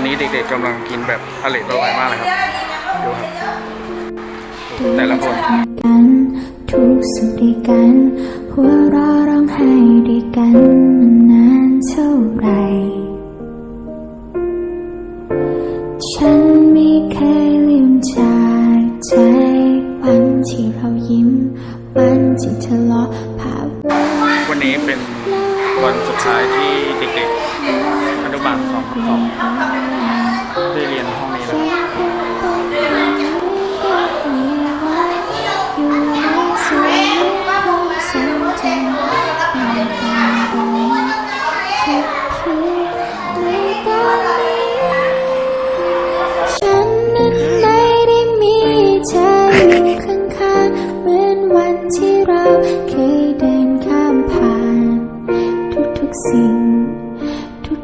เด็กๆกำลังกินแบบอร่อยอร่อยมากเลยครับดูครับแต่ละคนกันทุกสุขด้วยกันหัวเราะร้องไห้ด้วยกันมันนานเท่าไหรฉันไม่เคยลืมจากใจวันที่เรายิ้มวันที่ทะเลาะภาพวันวันนี้เป็นวันสุดท้ายที่เด็กๆ ได้เรียนห้องนี้แล้วที่เราเคยเดินข้ามผ่าน ทุกๆสิ่ง